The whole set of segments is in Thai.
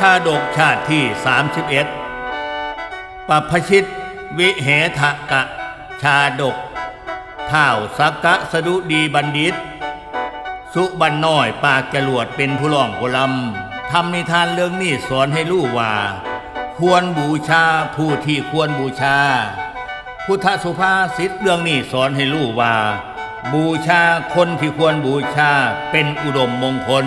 ชาดกชาติที่ 31ปพชิต วิเหทะกะ ชาดกท้าวสักกะสดุดีบัณฑิต สุบันน้อยปากจรวดเป็นผู้ร้องผู้ลำทำนิทานเรื่องนี้สอนให้รู้ว่า ควรบูชาผู้ที่ควรบูชา พุทธสุภาษิตเรื่องนี้สอนให้รู้ว่า บูชาคนที่ควรบูชาเป็นอุดมมงคล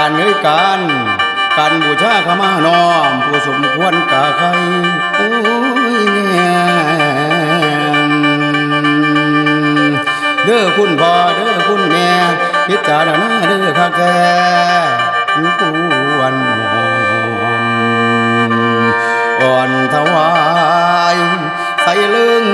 การเอ้ยการการบูชาขมาน้อมผู้สมควรกะใครโอ้ยเนี่ยเด้อคุณพ่อเด้อคุณแม่พิจารณาเด้อข้าแก่ควรน้อมอ่อนถวายใส่เลื่อง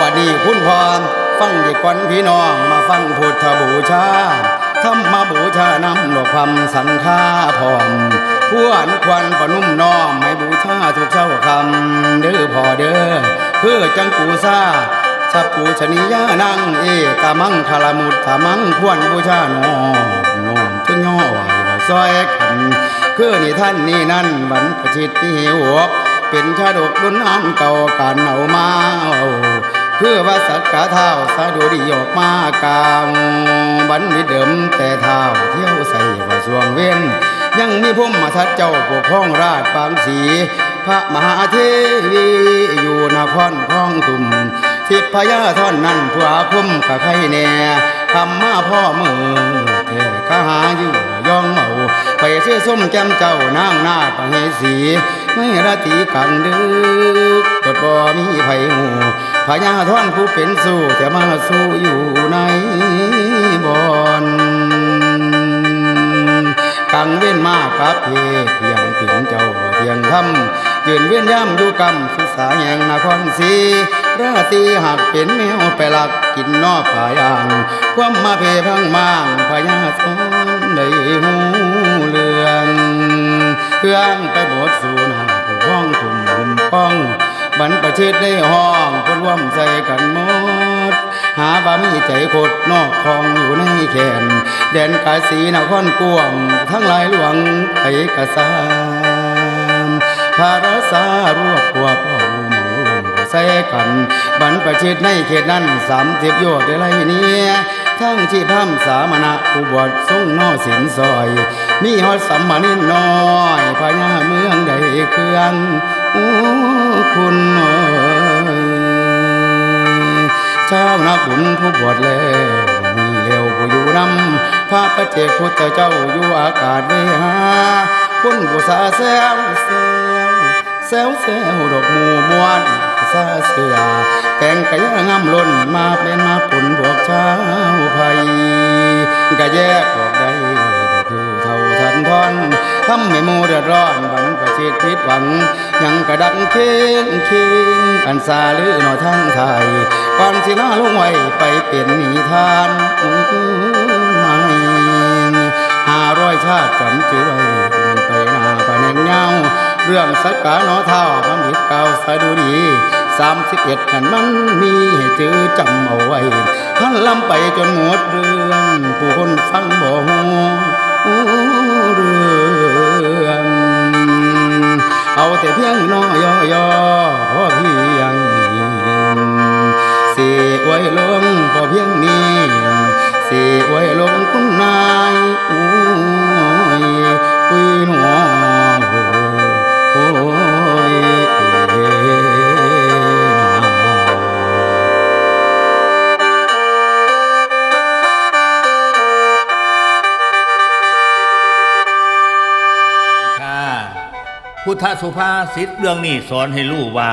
บัดนี้คุณพรฟังดีก่อนพี่น้องมาฟังพุทธบูชาธรรมบูชานำดอกคำสังฆาพร้อมผู้อันควันประนุ่มน้อมให้บูชาทุกเช้าคำเด้อพ่อเด้อเพื่อจังกูซาสัพปูชนียานังเอกามังคลามุตถามังควรบูชาน้อมน้อมถึงย่อไหวว่าซอยขันเพื่อนี่ท่านนี่นั่นบรรพชิตที่หิวเป็นชาดกดุนอันเก่ากันเอามาเอา เพื่อว่าสักกะเท้าสะดุดีออกมากลางบันวิเดิมแต่เท้าเที่ยวใส่ว่าสวงเว้นยังมีพุ่มมาทัดเจ้าปกครองราชบางสี พระมหาเทวีอยู่นครคลองตุ่มทิพยาท่อนนั้นผัวคุ้มกะไข่แน่คำมาพ่อมือแท่ข้าหาอยู่ย่องเมาไปเสื้อส้มแก้มเจ้านางนาปะเฮสี ไม่ราตีกังดึกกดบ่มีไผหู พญาท่อนผู้เป็นสู้แต่มาสู้อยู่ในบ่อนกังเว้นมากครับเพเพียงถึงเจ้าเพียงทำยืนเว้นย่ำอยู่กำสุสาแยงนครศรีราตีหักเป็นแมวไปหลักกินนอกป่ายาง ความมาเพพังมางพญาท่อนได้หูเรืองเครื่องไปบดสู่หน้าผู้ห้องถุ่มหุ่มป้องบรรประชิดได้ห้อง วมใส่กันหมด หาบามีใจโคดนอกคลองอยู่ในแขนแดนกาสีนครกวง ทั้งหลายหลวงไอกสามพาราสารวบพวกเอาหมูใส่กัน บรรประชิดในเขตนั้นสามสิบโยชน์ได้ไรเนี่ยทั้งที่พร่ำสามณะผู้บวชทรงนอสินซอย มีฮอดสัมมานินน้อยพญาเมืองใดเครื่องโอ้คุณ เอ้ยเจ้านักบุญผู้บวชแล้วมีเร็วผู้อยู่นำพระประเจกพุทธเจ้าอยู่อากาศเวหาคนผู้สาแซวแซวแซวแซวดอกหมู่มวนซาเสือแต่งกะยางามล้นมาเป็นมาปุ่นพวกชาวไทยกะแยกออกได้คือเท่าทันทอนทำให้หมูเดือดร้อนบัน ประชิดผิดหวัง ยังกระดังเค้งเค้งอันซาลือหนอทางไทยก่อนสิลาลงไว้ไปเป็นนิทานไม่ห้าร้อยชาติจำจือไว้ไปหน้าไปแนงเงาเรื่องสักกาหนอเท่าพระมิตรเก่าสะดุดีสามสิบเอ็ดกันมันมีให้จื้อจำเอาไว้พันลำไปจนหมดเรื่อง ผู้คนฟังบ่ฮู้เรื่อง พุทธสุภาษิตเรื่องนี้สอนให้รู้ว่า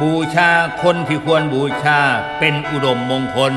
บูชาคนที่ควรบูชาเป็นอุดมมงคล